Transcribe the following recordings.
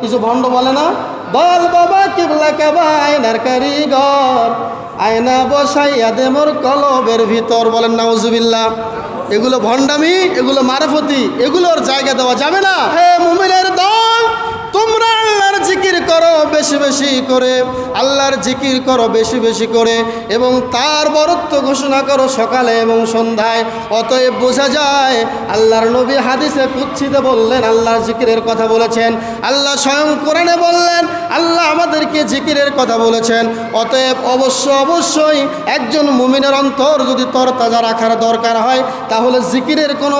কিছু ভণ্ড বলে না? বল বাবা, কেবলা কাবা, আয়নার কারিগর। আয়না বসাইয়া দে মোর কলবের ভিতর। বলেন, নাউজুবিল্লাহ। এগুলো ভণ্ডামি, এগুলো মারফতি, এগুলোর জায়গা দেওয়া যাবে না। হে মুমিনের দল! আল্লাহর জিকির করো বেশি বেশি করে, আল্লাহর জিকির করো বেশি বেশি করে এবং তার বরত্ব ঘোষণা করো সকালে এবং সন্ধ্যায়। অতএব বোঝা যায়, আল্লাহর নবী হাদিসে কুচ্ছিতে বললেন, আল্লাহর জিকিরের কথা বলেছেন, আল্লাহ স্বয়ং কোরআনে বললেন, আল্লাহ আমাদেরকে জিকিরের কথা বলেছেন। অতএব অবশ্য অবশ্যই একজন মুমিনের অন্তর যদি তরতাজা রাখার দরকার হয়, তাহলে জিকিরের কোনো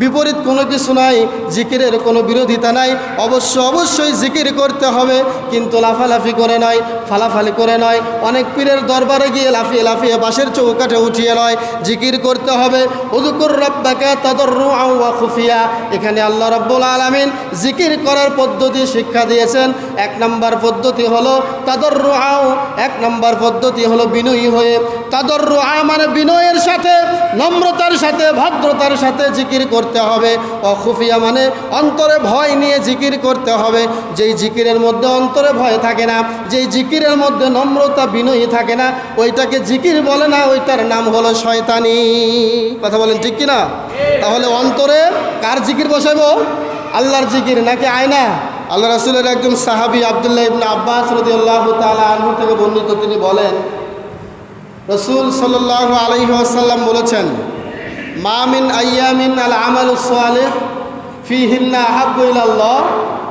বিপরীত কোনো কিছু নাই, জিকিরের কোনো বিরোধিতা নাই। অবশ্য অবশ্যই জিকির করতে হবে, কিন্তু লাফালাফি করে নয়, ফালাফালি করে নয়। অনেক পীরের দরবারে গিয়ে লাফিয়ে লাফিয়ে বাঁশের চৌকাঠে উঠিয়ে নয়। জিকির করতে হবে উদুকুর রব্বাকে তাদর ওয়া খুফিয়া। এখানে আল্লাহ রব্বুল আলমিন জিকির করার পদ্ধতি শিক্ষা দিয়েছেন। এক নম্বর পদ্ধতি হলো তাদর আও এক নম্বর পদ্ধতি হলো বিনয়ী হয়ে। তাদর আ মানে বিনয়ের সাথে, নম্রতার সাথে, ভদ্রতার সাথে জিকির করতে হবে। অখুফিয়া মানে অন্তরে ভয় নিয়ে জিকির করতে হবে। যেই জিকিরের মধ্যে অন্তরে ভয় থাকে না, যেই জিকিরের মধ্যে নম্রতা, বিনয়ী থাকে না, ওইটাকে জিকির বলে না, ওইটার নাম হলো শয়তানি। কথা বলেন ঠিক কিনা? তাহলে অন্তরে কার জিকির বসাবো? আল্লাহর জিকির নাকি আয়না? আল্লাহ রাসুলের একজন সাহাবি আবদুল্লাহ ইবনা আব্বাস রদি আল্লাহ তালা আনহু থেকে বর্ণিত, তিনি বলেন, রসুল সাল্লাহ আলহি আসাল্লাম বলেছেন মামিন আয়ামিন আল আমাল সালেহ ফি হিন্না আহাবুল্লাহ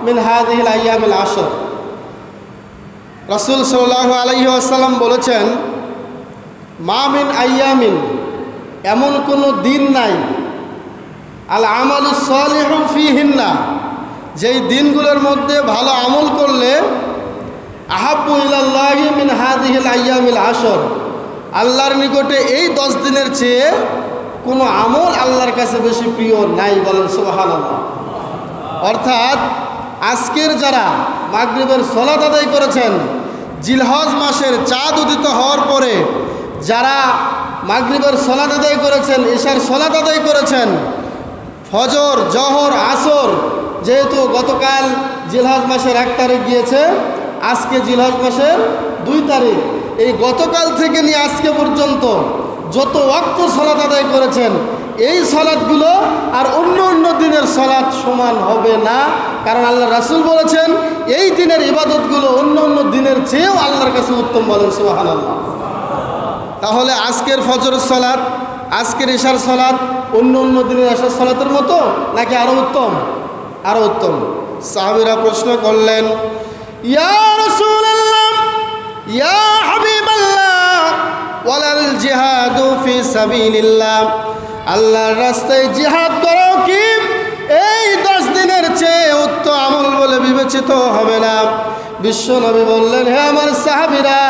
মিন হাদিল আয়ামিল আসর রসুল সাল্লাহ আলহি আসাল্লাম বলেছেন মামিন আয়ামিন এমন কোনো দিন নাই। আল আমাল সালেহ ফি হিন্না যেই দিনগুলোর মধ্যে ভালো আমল করলে আহাবু ইলাল্লাহি মিন হাদিহিল আয়ামিল আসর আল্লাহর নিকটে এই দশ দিনের চেয়ে কোনো আমল আল্লাহর কাছে বেশি প্রিয় নাই বলেন সোহান অর্থাৎ আজকের যারা মাগরীবের সলাত আদায় করেছেন, জিলহজ মাসের চাঁদ উদিত হওয়ার পরে যারা মাগরীবের সলাত আদায় করেছেন, ঈশার সলাত আদায় করেছেন, ফজর, জহর, আসর, যেহেতু গতকাল জিলহজ মাসের এক তারিখ গিয়েছে, আজকে জিলহজ মাসের দুই তারিখ। এই গতকাল থেকে নিয়ে আজকে পর্যন্ত যত অক্ত সলাত আদায় করেছেন, এই সলাৎগুলো আর অন্য অন্য দিনের সলাৎ সমান হবে না। কারণ আল্লাহ রাসুল বলেছেন, এই দিনের ইবাদতগুলো অন্য অন্য দিনের চেয়েও আল্লাহর কাছে উত্তম বলেন সুবাহান আল্লাহ তাহলে আজকের ফজর সলাৎ আজকের ঈশার সলাৎ অন্য অন্য দিনের এশার সলাতের মতো নাকি আরও উত্তম? আরও উত্তম। সাহাবিরা প্রশ্ন করলেন, ইয়া রাসূলুল্লাহ, ইয়া হাবিবাল্লাহ ওয়ালাল জিহাদু ফি সাবিলিল্লাহ। আল্লাহর রাস্তায় জিহাদ করো কি? এই দশ দিনের চেয়ে উত্তম আমল বলে বিবেচিত হবে না। বিশ্বনবী বললেন, হে আমার সাহাবিরা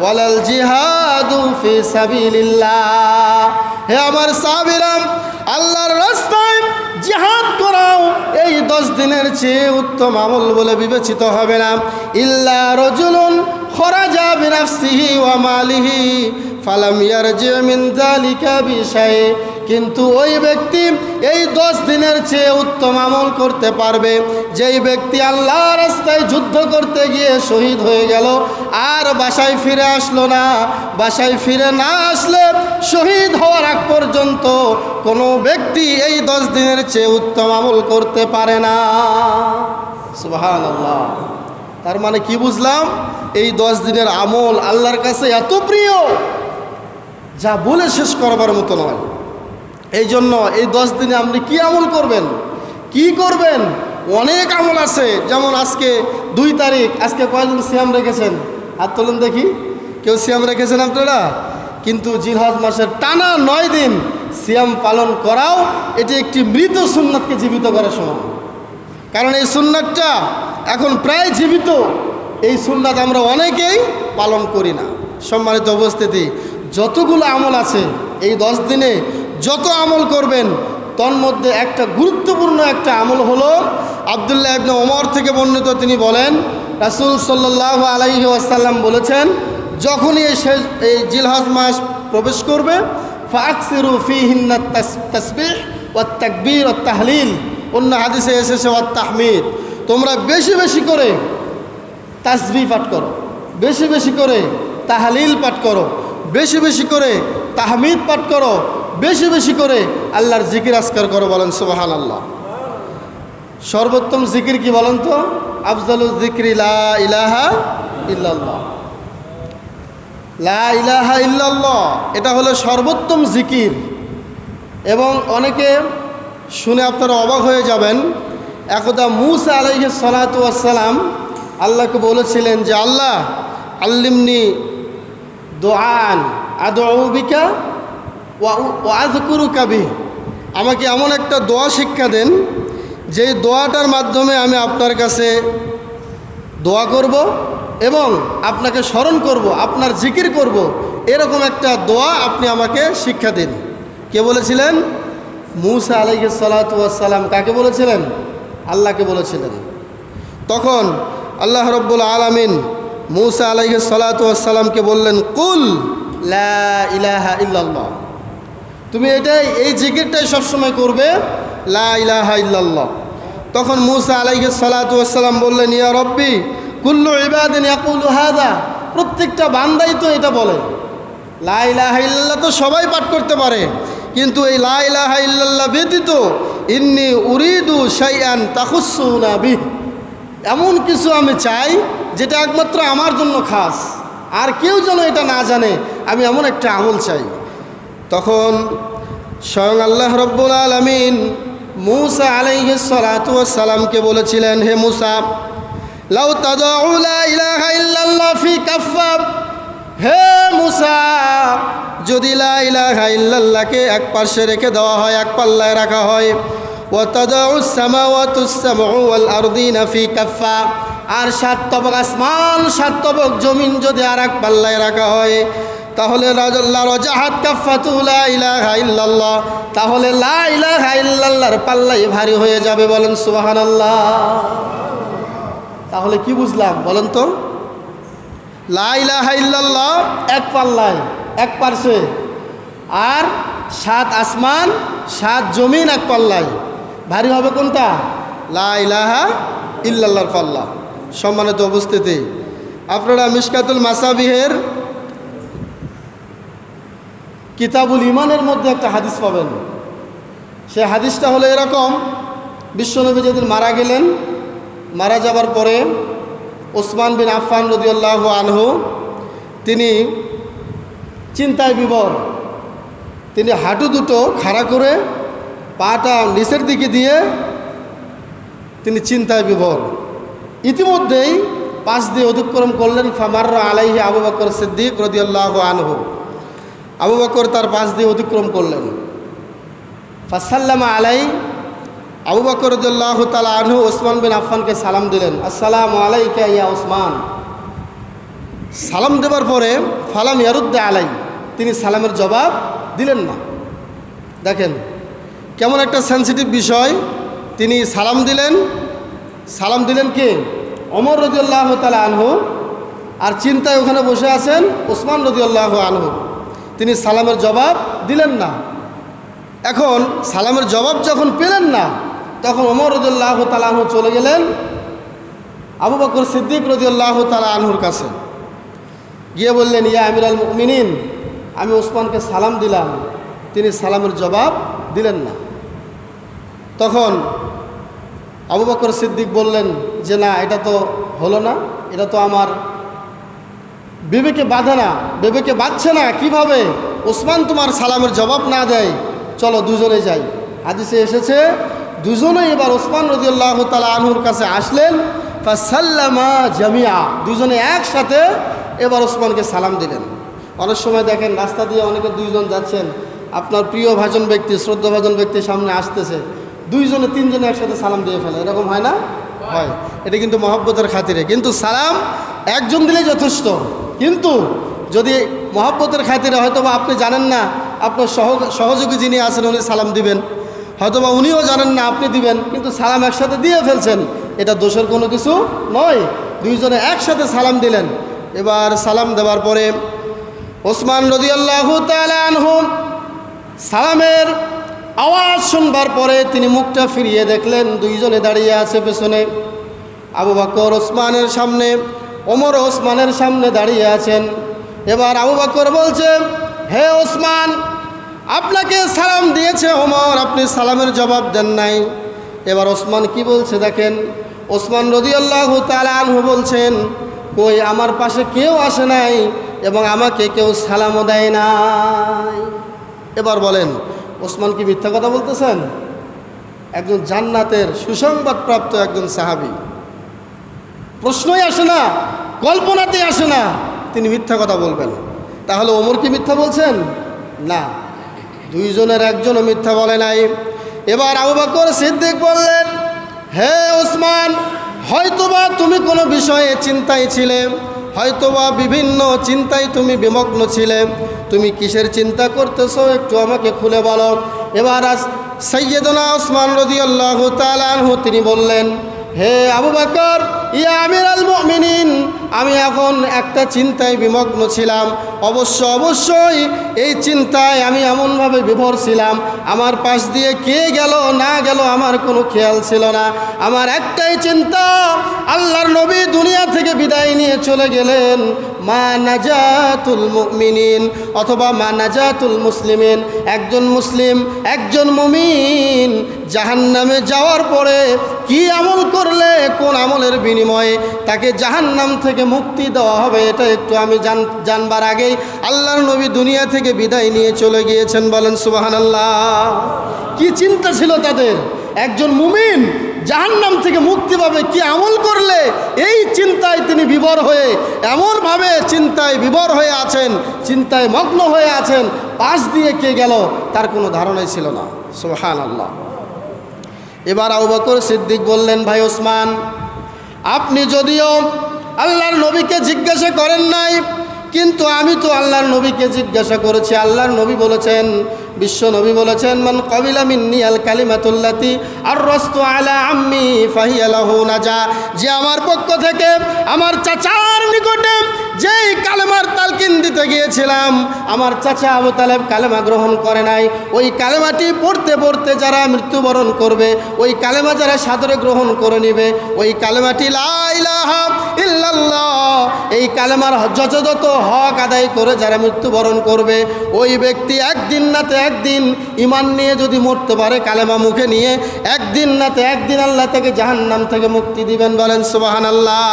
ওয়ালাল জিহাদু ফি সাবিলিল্লাহ। হে আমার সাহাবিরা, আল্লাহর রাস্তায় জিহাদ করাও এই দশ দিনের চেয়ে উত্তম আমল বলে বিবেচিত হবে না। ইল্লা রজুলুন খরাজা বিনাফসিহি ওয়া মালিহি ফালাম ইয়ারজি মিন যালিকা কিন্তু ওই ব্যক্তি এই দশ দিনের চেয়ে উত্তম আমল করতে পারবে। যেই ব্যক্তি আল্লাহ রাস্তায় যুদ্ধ করতে গিয়ে শহীদ হয়ে গেল, আর বাসায় ফিরে আসলো না। বাসায় ফিরে না আসলে শহীদ হওয়ার আগ পর্যন্ত কোনো ব্যক্তি এই দশ দিনের চেয়ে উত্তম আমল করতে পারে না। সুবাহান আল্লাহ তার মানে কি বুঝলাম? এই দশ দিনের আমল আল্লাহর কাছে এত প্রিয়, যা বলে শেষ করবার মতো নয়। এই জন্য এই দশ দিনে আপনি কি আমল করবেন? কি করবেন? অনেক আমল আছে। যেমন আজকে দুই তারিখ, আজকে কয়জন সিয়াম রেখেছেন। হাত তোলেন দেখি। কেউ সিয়াম রেখেছেন আপনারা? কিন্তু জিলহজ মাসের টানা নয় দিন সিয়াম পালন করাও, এটি একটি মৃত সুন্নাতকে জীবিত করার সময়। কারণ এই সুন্নাতটা এখন প্রায় জীবিত এই সুন্নাত আমরা অনেকেই পালন করি না। সম্মানিত উপস্থিতি, যতগুলো আমল আছে, এই দশ দিনে যত আমল করবেন, তন্মধ্যে একটা গুরুত্বপূর্ণ একটা আমল হলো, আবদুল্লাহ ইবনে ওমর থেকে বর্ণিত তিনি বলেন, রাসুল সাল্লাহ আলাইহি আসাল্লাম বলেছেন, যখনই এই শেষ, এই জিলহজ মাস প্রবেশ করবে, ফাকসিরু ফি হিন্না তসবিহ ও তাকবীর ও তাহলিল অন্য হাদিসে এসেছে ও তাহমিদ তোমরা বেশি বেশি করে তাসবি পাঠ করো। বেশি বেশি করে তাহালিল পাঠ করো। বেশি বেশি করে তাহমিদ পাঠ করো। বেশি বেশি করে আল্লাহর জিকির আসকার করো বলেন সুবাহান আল্লাহ সর্বোত্তম জিকির কি বলেন তো? আফজালুল জিকির ইলাহা ইল্লাল্লাহ। লা ইলাহা ইল্লাল্লাহ। এটা হলো সর্বোত্তম জিকির। এবং অনেকে শুনে আপনারা অবাক হয়ে যাবেন একদা মুসা আলাইহি সালাতু ওয়াসসালাম আল্লাহকে বলেছিলেন যে, আল্লাহ, আল্লিমনি দোয়ান আদৌবিকা ওয়াজকুরু কাবি আমাকে এমন একটা দোয়া শিক্ষা দেন, যেই দোয়াটার মাধ্যমে আমি আপনার কাছে দোয়া করব এবং আপনাকে স্মরণ করব, আপনার জিকির করব, এরকম একটা দোয়া আপনি আমাকে শিক্ষা দিন। কে বলেছিলেন? মুসা আলাইহি সালাতাম কাকে বলেছিলেন? আল্লাহকে বলেছিলেন। তখন আল্লাহ রব্বুল আলমিন মুসা আলাইহি সালাতামকে বললেন, কুল ইলাহা তুমি এটাই, এই জিকিরটাই সবসময় করবে, লা ইলাহা ইল্লাল্লাহ। তখন মুসা আলাইহি সালাতাম বললেন, ইয়া রব্বি, কুল্লু ইবাদিন প্রত্যেকটা বান্দাই তো এটা বলে, লা ইলাহা ইল্লাল্লাহ তো সবাই পাঠ করতে পারে, কিন্তু এই লা ইলাহা ইল্লাল্লাহ ব্যতীত ইন্নি উরিদু শাইআন তাখুসুনা বিহ। এমন কিছু আমি চাই যেটা একমাত্র আমার জন্য খাস। আর কেউ যেন এটা না জানে, আমি এমন একটা আমল চাই। তখন স্বয়ং আল্লাহ রব্বুল আলমিন মুসা আলাইহিস সালাতু সালামকে বলেছিলেন, হে মুসা, লাউ তাদাউ লা ইলাহা ইল্লাল্লাহ ফি কাফফা হে মুসা যদি লা ইলাহা ইল্লাল্লাহকে এক পাশে রেখে দেওয়া হয়, এক পাল্লায় রাখা হয় আর সাত তবক আসমান, সাত তবক জমিন যদি আর এক পাল্লায় রাখা হয়, তাহলে রজাহাত কাফাতু লা ইলাহা ইল্লাল্লাহ, তাহলে লা ইলাহা ইল্লাল্লাহর পাল্লাই ভারী হয়ে যাবে বলেন সুবহানাল্লাহ। তাহলে কি বুঝলাম বলেন তো? লা ইলাহা ইল্লাল্লাহ এক পাল্লায়। এক পার্শ্বে। আর সাত আসমান, সাত জমিন এক পাল্লায়। ভারী হবে কোনটা? লা ইলাহা ইল্লাল্লাহর পাল্লা। সম্মানিত অবস্থিতি আপনারা মিসকাতুল মাসাবিহের কিতাবুল ইমানের মধ্যে একটা হাদিস পাবেন। সে হাদিসটা হলো এরকম, বিশ্বনবী যেদিন মারা গেলেন, মারা যাবার পরে ওসমান বিন আফফান রদিউল্লাহ আনহু, তিনি চিন্তায় বিবর। তিনি হাঁটু দুটো খাড়া করে পাটা নিচের দিকে দিয়ে তিনি চিন্তায় বিভোর ইতিমধ্যেই পাশ দিয়ে অতিক্রম করলেন ফামার আলাইহি আবু বকর সিদ্দিক রদিয়াল্লাহ আনহু। আবু বকর তার পাশ দিয়ে অতিক্রম করলেন। ফাসাল্লামা আলাই আবু বকর রদিয়াল্লাহ তালা আনহু ওসমান বিন আফফানকে সালাম দিলেন। আসসালাম আলাইকা ইয়া ওসমান। সালাম দেবার পরে ফালাম ইয়ারুদ্দে আলাই। তিনি সালামের জবাব দিলেন না। দেখেন, কেমন একটা সেন্সিটিভ বিষয়, তিনি সালাম দিলেন। সালাম দিলেন কে? অমর রদিউল্লাহ তালা আনহু। আর চিন্তায় ওখানে বসে আছেন ওসমান রদিউল্লাহ আনহু। তিনি সালামের জবাব দিলেন না। এখন সালামের জবাব যখন পেলেন না, তখন অমর রদুল্লাহ তালা আনহু চলে গেলেন আবু বকর সিদ্দিক রদিউল্লাহ তালা আনহুর কাছে। গিয়ে বললেন, ইয়া আমিরাল মিনিন আমি ওসমানকে সালাম দিলাম, তিনি সালামের জবাব দিলেন না। তখন আবু বকর সিদ্দিক বললেন, যে না, এটা তো হলো না, এটা তো আমার বিবেকে বাঁধে না, বিবেকে বাঁধছে না, কীভাবে? ওসমান তোমার সালামের জবাব না দেয়, চলো দুজনে যাই। হাদিসে এসেছে, দুজনেই এবার ওসমান রদিউল্লাহ তালা আনহুর কাছে আসলেন, ফাসাল্লামা জামিয়া দুজনে একসাথে এবার ওসমানকে সালাম দিলেন। অনেক সময় দেখেন, রাস্তা দিয়ে অনেকে দুইজন যাচ্ছেন, আপনার প্রিয় ভাজন ব্যক্তি শ্রদ্ধাভাজন ব্যক্তি সামনে আসতেছে, দুইজনে, তিনজনে একসাথে সালাম দিয়ে ফেলে। এরকম হয় না? হয়। এটা কিন্তু মহব্বতের খাতিরে। কিন্তু সালাম একজন দিলেই যথেষ্ট। কিন্তু যদি মহব্বতের খাতিরে হয়তোবা আপনি জানেন না, আপনার সহ, সহযোগী যিনি আছেন, উনি সালাম দিবেন। হয়তোবা উনিও জানেন না, আপনি দিবেন। কিন্তু সালাম একসাথে দিয়ে ফেলছেন, এটা দোষের কোনো কিছু নয়। দুইজনে একসাথে সালাম দিলেন। এবার সালাম দেওয়ার পরে ওসমান রদিয়াল্লাহু তালানহুম সালামের আওয়াজ শুনবার পরে তিনি মুখটা ফিরিয়ে দেখলেন, দুইজনে দাঁড়িয়ে আছে পেছনে। আবু বকর ওসমানের সামনে, ওমর ওসমানের সামনে দাঁড়িয়ে আছেন। এবার আবু বকর বলছে, হে ওসমান, আপনাকে সালাম দিয়েছে ওমর, আপনি সালামের জবাব দেন নাই। এবার ওসমান কি বলছে দেখেন, ওসমান রদিয়াল্লাহ আনহু বলছেন, কই, আমার পাশে কেউ আসে নাই? এবং আমাকে কেউ সালামও দেয় নাই। এবার বলেন, ওসমান কি মিথ্যা কথা বলতেছেন? একজন জান্নাতের সুসংবাদপ্রাপ্ত একজন সাহাবি। প্রশ্নই আসে না, কল্পনাতেই আসে না, তিনি মিথ্যা কথা বলবেন। তাহলে ওমর কি মিথ্যা বলছেন? না, দুইজনের একজনও মিথ্যা বলে নাই। এবার আবু বকর সিদ্দিক বললেন, হে ওসমান, হয়তোবা তুমি কোনো বিষয়ে চিন্তায় ছিলে হয়তোবা বিভিন্ন চিন্তায় তুমি বিমগ্ন ছিলে। তুমি কিসের চিন্তা করতেছ? একটু আমাকে খুলে বলো। এবার আজ সৈয়দনা ওসমান রদি আল্লাহ তিনি বললেন, হে আবু বকর ইয়া আমির আল মুমিনিন, আমি এখন একটা চিন্তায় বিমগ্ন ছিলাম। অবশ্য অবশ্যই এই চিন্তায় আমি এমনভাবে বিভোর ছিলাম। আমার পাশ দিয়ে কে গেল, না গেল আমার কোনো খেয়াল ছিল না। আমার একটাই চিন্তা, আল্লাহর নবী দুনিয়া থেকে বিদায় নিয়ে চলে গেলেন মা নাজাতুল মুমিনিন অথবা মা নাজাতুল মুসলিমিন। একজন মুসলিম, একজন মুমিন। জাহান্নামে যাওয়ার পরে কি আমল করলে, কোন আমলের বিনিময়ে তাকে জাহান্নাম থেকে মুক্তি দেওয়া হবে, এটা একটু আমি জান, জানবার আগেই আল্লাহর নবী দুনিয়া থেকে বিদায় নিয়ে চলে গিয়েছেন বলেন সুবাহান আল্লাহ কি চিন্তা ছিল তাদের? একজন মুমিন জাহান্নাম থেকে মুক্তি পাবে, কি আমল করলে? এই চিন্তায় তিনি বিবর হয়ে, এমনভাবে চিন্তায় বিবর হয়ে আছেন, চিন্তায় মগ্ন হয়ে আছেন, পাশ দিয়ে কে গেল তার কোনো ধারণাই ছিল না সোহান আল্লাহ এবার আবু সিদ্দিক বললেন, ভাই ওসমান আপনি যদিও আল্লাহর নবীকে জিজ্ঞাসা করেন নাই, কিন্তু আমি তো আল্লাহর নবীকে জিজ্ঞাসা করেছি। আল্লাহর নবী বলেছেন, বিশ্ব নবী বলেছেন, মান কবিলা মিন্নি আল কালিমাতুল্লাতি আর রস্তু আলা আম্মি ফাহিয়ালাহু নাজা। যে আমার পক্ষ থেকে আমার চাচার নিকটে যেই কালেমার তালকিন দিতে গিয়েছিলাম, আমার চাচা আবু তালেব কালেমা গ্রহণ করে নাই। ওই কালেমাটি পড়তে পড়তে যারা মৃত্যুবরণ করবে, ওই কালেমা যারা সাদরে গ্রহণ করে নেবে, ওই কালেমাটি এই কালেমার যথাযথ হক আদায় করে যারা মৃত্যুবরণ করবে, ওই ব্যক্তি একদিন নাতে একদিন ইমান নিয়ে যদি মরতে পারে কালেমা মুখে নিয়ে, একদিন নাতে একদিন আল্লাহ থেকে জাহান্নাম থেকে মুক্তি দিবেন বলেন সুবাহান আল্লাহ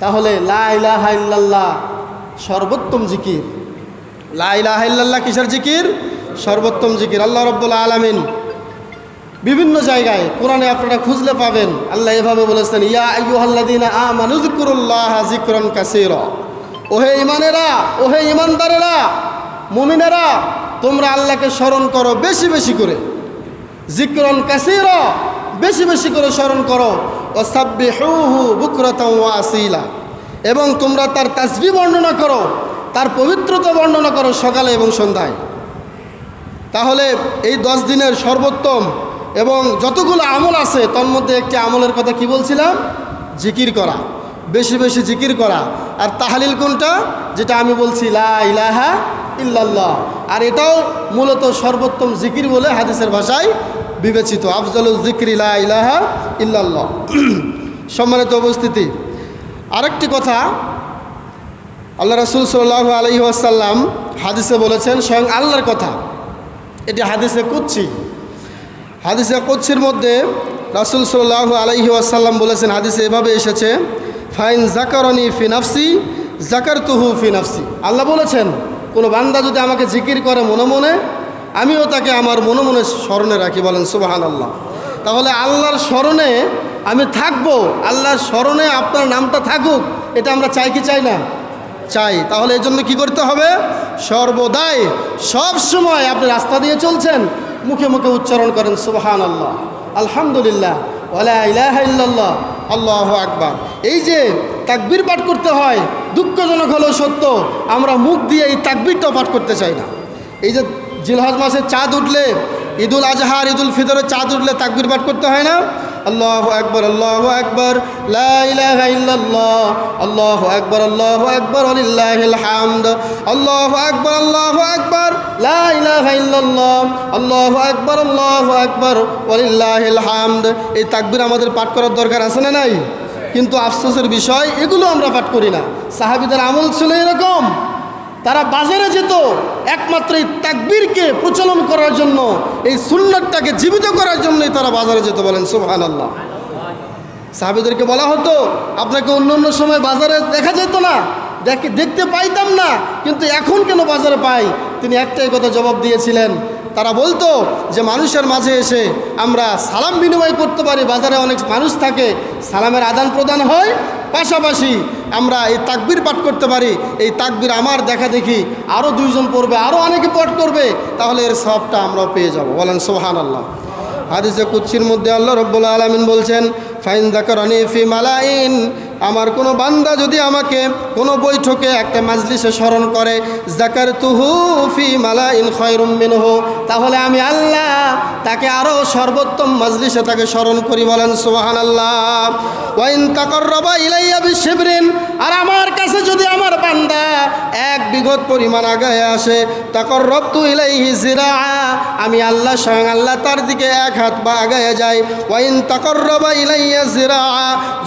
তাহলে লাইলাহ ইল্লাল্লাহ সর্বোত্তম জিকির। লাইলাহ ইল্লাল্লাহ কিসের জিকির? সর্বোত্তম জিকির। আল্লাহ রব্বুল আলমিন বিভিন্ন জায়গায় কোরআনে আপনারা খুঁজলে পাবেন। আল্লাহ এভাবে বলেছেন, ইয়া ওহে ইমানেরা ওহে ইমানদারেরা মুমিনেরা, তোমরা আল্লাহকে স্মরণ করো বেশি বেশি করে। যিকরান কাসীরা, বেশি বেশি করে স্মরণ করো। ও সাব্বিহুহু বুকরাতাও ওয়া আসীলা এবং তোমরা তার তাসবিহ বর্ণনা করো, তার পবিত্রতা বর্ণনা করো সকালে এবং সন্ধ্যায়। তাহলে এই দশ দিনের সর্বোত্তম এবং যতগুলো আমল আছে, তার মধ্যে একটি আমলের কথা কি বলছিলাম? জিকির করা। বেশি বেশি জিকির করা। আর তাহালিল কোনটা? যেটা আমি বলছি, লা ইলাহা ইল্লাল্লাহ। আর এটাও মূলত সর্বোত্তম জিকির বলে হাদিসের ভাষায় বিবেচিত। আফজল জিকির লা ইলাহা ইল্লাল্লাহ। সম্মানিত উপস্থিতি, আরেকটি কথা আল্লাহ রসুল সাল্লাহ আলহি আসাল্লাম হাদিসে বলেছেন, স্বয়ং আল্লাহর কথা। এটি হাদিসে কুচ্ছি হাদিসে কুচ্ছির মধ্যে রাসুল সাল্লাহ আলহি আসাল্লাম বলেছেন, হাদিসে এভাবে এসেছে, ফাইন জাকারনি ফিনাফসি জাকার তুহু ফিনাফসি আল্লাহ বলেছেন, কোনো বান্দা যদি আমাকে জিকির করে মনে মনে আমিও তাকে আমার মনে মনে স্মরণে রাখি, বলেন সুবাহান আল্লাহ তাহলে আল্লাহর স্মরণে আমি থাকব, আল্লাহর স্মরণে আপনার নামটা থাকুক, এটা আমরা চাই কি চাই না? চাই। তাহলে এই জন্য কী করতে হবে? সর্বদাই সব সময় আপনি রাস্তা দিয়ে চলছেন, মুখে মুখে উচ্চারণ করেন সুবহান আল্লাহ আলহামদুলিল্লাহ। ওলা ইলাহা আল্লাহ আকবার। এই যে তাকবির পাঠ করতে হয়, দুঃখজনক হলেও সত্য, আমরা মুখ দিয়ে এই তাকবিরটাও পাঠ করতে চাই না। এই যে জিলহজ মাসে চাঁদ উঠলে, ঈদুল আজহার, ঈদুল ফিতরের চাঁদ উঠলে তাকবির পাঠ করতে হয় না? আল্লাহ আকবর আল্লাহ আকবর লাহ আল্লাহ আকবর আল্লাহ আকবর হামদ, আল্লাহ আকবর আল্লাহ আকবর লাহ আল্লাহ আকবর আল্লাহ আকবর হামদ। এই তাকবির আমাদের পাঠ করার দরকার আছে না নাই? কিন্তু আফসোসের বিষয়, এগুলো আমরা পাঠ করি না। সাহাবিদের আমল ছিল এরকম। তারা বাজারে যেত একমাত্র এই তাকবীরকে প্রচলন করার জন্য, এই সুন্নতটাকে জীবিত করার জন্যই তারা বাজারে যেত বলেন সুবহান আল্লাহ সাহাবিদেরকে বলা হতো, আপনাকে অন্য অন্য সময় বাজারে দেখা যেত না, দেখে, দেখতে পাইতাম না, কিন্তু এখন কেন বাজারে পাই? তিনি একটাই কথা জবাব দিয়েছিলেন, তারা বলতো যে মানুষের মাঝে এসে আমরা সালাম বিনিময় করতে পারি, বাজারে অনেক মানুষ থাকে, সালামের আদান প্রদান হয় পাশাপাশি আমরা এই তাকবির পাঠ করতে পারি। এই তাকবির আমার দেখা দেখি আরও দুইজন পড়বে আরও অনেকে পাঠ করবে, তাহলে এর সবটা আমরা পেয়ে যাব। বলেন সোহান আল্লাহ হাদিসে কুচ্ছির মধ্যে আল্লাহ রব্বুল আলমিন বলছেন, ফাইন দাকারানি ফি মালাইন আমার কোনো বান্দা যদি আমাকে কোনো বৈঠকে একটা মাজলিসে স্মরণ করে জাকার তুহু ফি মালাইন খয়রুমিন হো তাহলে আমি আল্লাহ তাকে আরও সর্বোত্তম মাজলিসে তাকে স্মরণ করি বলেন সোহান আল্লাহ ওয়াইন তাকর রবা ইলাইয়া শিবরিন আর আমার কাছে যদি আমার বান্দা এক বিঘত পরিমাণ আগায় আসে। তাকর রব্তু ইলাইহি জিরা আমি আল্লাহ স্বয়ং আল্লাহ তার দিকে এক হাত বা আগায় যাই। ওয়াইন তাকর রবা ইলাইয়া জিরা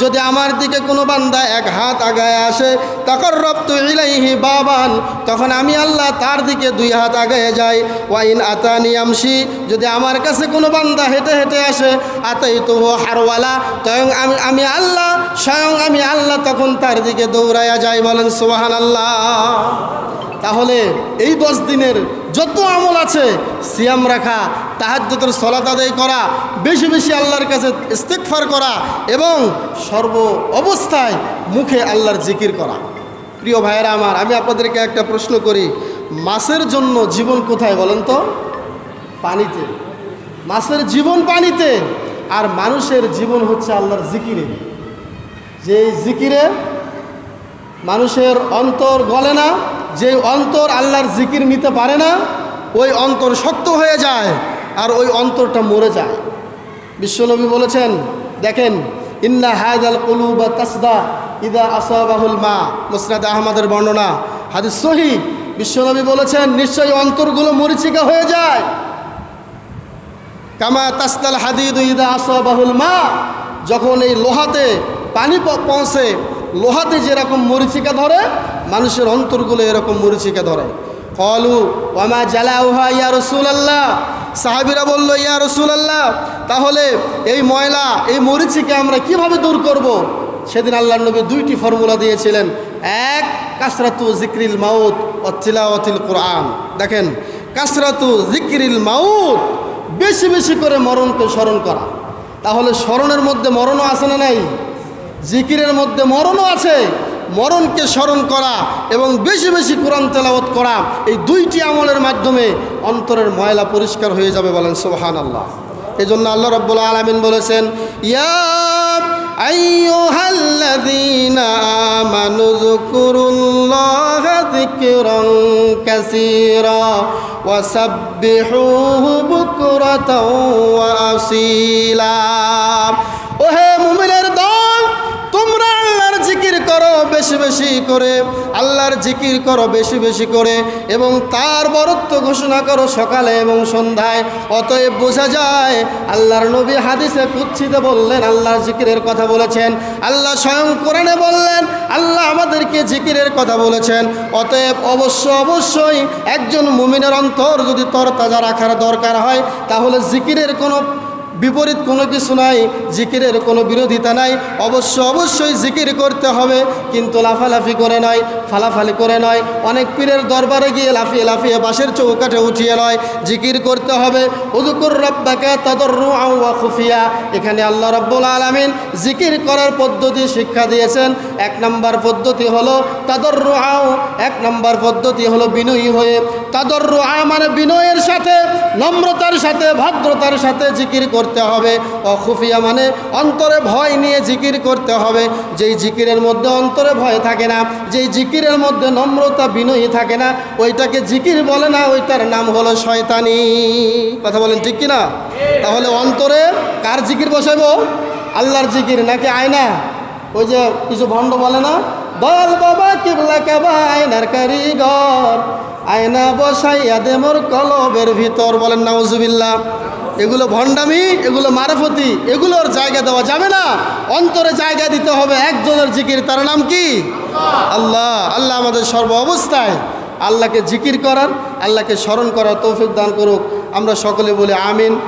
যদি আমার দিকে কোনো বান্দা এক হাত আগায় আসে তখন রপ্তু ইলাইহি বাবান, তখন আমি আল্লাহ তার দিকে দুই হাত আগায় যাই। ওয়াইন আতানি আমসি যদি আমার কাছে কোনো বান্দা হেঁটে হেঁটে আসে আতাই তো হারওয়ালা তখন আমি আমি আল্লাহ স্বয়ং আমি আল্লাহ তখন তার দিকে দৌড়াইয়া যাই, বলেন সোহান আল্লাহ তাহলে এই দশ দিনের যত আমল আছে, সিয়াম রাখা তাহাজ্যতের সলাত আদায় করা, বেশি বেশি আল্লাহর কাছে ইস্তেকফার করা এবং সর্ব অবস্থায় মুখে আল্লাহর জিকির করা। প্রিয় ভাইয়েরা আমার, আমি আপনাদেরকে একটা প্রশ্ন করি, মাছের জন্য জীবন কোথায় বলেন তো? পানিতে। মাছের জীবন পানিতে, আর মানুষের জীবন হচ্ছে আল্লাহর জিকিরে। যে জিকিরে মানুষের অন্তর গলে না যে অন্তর আল্লাহর জিকির নিতে পারে না, ওই অন্তর শক্ত হয়ে যায় আর ওই অন্তরটা মরে যায়। বিশ্বনবী বলেছেন, দেখেন, ইন্না হায়দাল কলু বা তাসদা ইদা আসাবাহুল মা। মুসরাদ আহমদের বর্ণনা, হাদিস সহি। বিশ্বনবী বলেছেন, নিশ্চয়ই অন্তরগুলো মরিচিকা হয়ে যায়। কামা তাস্তাল হাদিদ ইদা আসাবাহুল মা। যখন এই লোহাতে পানি পৌঁছে লোহাতে যেরকম মরিচিকা ধরে, মানুষের অন্তরগুলো এরকম মরিচিকা ধরে। কলু ওমা জালাউহা ইয়া রসুল আল্লাহ সাহাবিরা বলল, ইয়া রসুল আল্লাহ তাহলে এই ময়লা, এই মরিচিকা আমরা কীভাবে দূর করব। সেদিন আল্লাহ নবী দুইটি ফর্মুলা দিয়েছিলেন। এক, কাসরাতু জিক্রিল মাউত অতিলাওয়াতিল কোরআন। দেখেন, কাসরাতু জিক্রিল মাউত, বেশি বেশি করে মরণকে স্মরণ করা। তাহলে স্মরণের মধ্যে মরণও আসে না নাই? জিকিরের মধ্যে মরণও আছে। মরণকে স্মরণ করা এবং বেশি বেশি কোরআন তেলাওয়াত করা, এই দুইটি আমলের মাধ্যমে অন্তরের ময়লা পরিষ্কার হয়ে যাবে বলেন সোহান আল্লাহ এই জন্য আল্লাহ রব্বুল আলমিন বলেছেন, ইয়া বেশি বেশি করে, আল্লাহর জিকির করো বেশি বেশি করে এবং তার বরত্ব ঘোষণা করো সকালে এবং সন্ধ্যায়। অতএব বোঝা যায়, আল্লাহর নবী হাদিসে কুচ্ছিতে বললেন, আল্লাহর জিকিরের কথা বলেছেন, আল্লাহ স্বয়ং কোরআনে বললেন, আল্লাহ আমাদেরকে জিকিরের কথা বলেছেন। অতএব অবশ্য অবশ্যই একজন মুমিনের অন্তর যদি তরতাজা রাখার দরকার হয়, তাহলে জিকিরের কোনো বিপরীত কোনো কিছু নাই, জিকিরের কোনো বিরোধিতা নাই। অবশ্য অবশ্যই জিকির করতে হবে, কিন্তু লাফালাফি করে নয়, ফালাফালি করে নয়। অনেক পীরের দরবারে গিয়ে লাফিয়ে লাফিয়ে বাসের চৌকাঠে উঠিয়ে নয় জিকির করতে হবে উদুকুর রব্বাকে তদর খুফিয়া। এখানে আল্লাহ রব্বুল আলমিন জিকির করার পদ্ধতি শিক্ষা দিয়েছেন। এক নম্বর পদ্ধতি হলো তাদর এক নম্বর পদ্ধতি হলো বিনয়ী হয়ে। তাদর মানে বিনয়ের সাথে, নম্রতার সাথে, ভদ্রতার সাথে জিকির করে। করতে হবে। অখুফিয়া মানে অন্তরে ভয় নিয়ে জিকির করতে হবে। যেই জিকিরের মধ্যে অন্তরে ভয় থাকে না, যেই জিকিরের মধ্যে নম্রতা, বিনয়ী থাকে না, ওইটাকে জিকির বলে না, ওইটার নাম হলো শয়তানি। কথা বলেন ঠিক কি না তাহলে অন্তরে কার জিকির বসাবো আল্লাহর জিকির নাকি আয়না? ওই যে কিছু ভণ্ড বলে না বল বাবা, কেবলা কেবা, আয়নার কারিগর, আয়না বসাইয়া দে মোর কলবের ভিতর। বলেন, নাউজুবিল্লাহ। এগুলো ভণ্ডামি, এগুলো মারফতি এগুলোর জায়গা দেওয়া যাবে না। অন্তরে জায়গা দিতে হবে, একজনের জিকির, তার নাম কি? আল্লাহ। আল্লাহ আমাদের সর্ব অবস্থায় আল্লাহকে জিকির করার, আল্লাহকে স্মরণ করার তৌফিক দান করুক। আমরা সকলে বলি আমিন।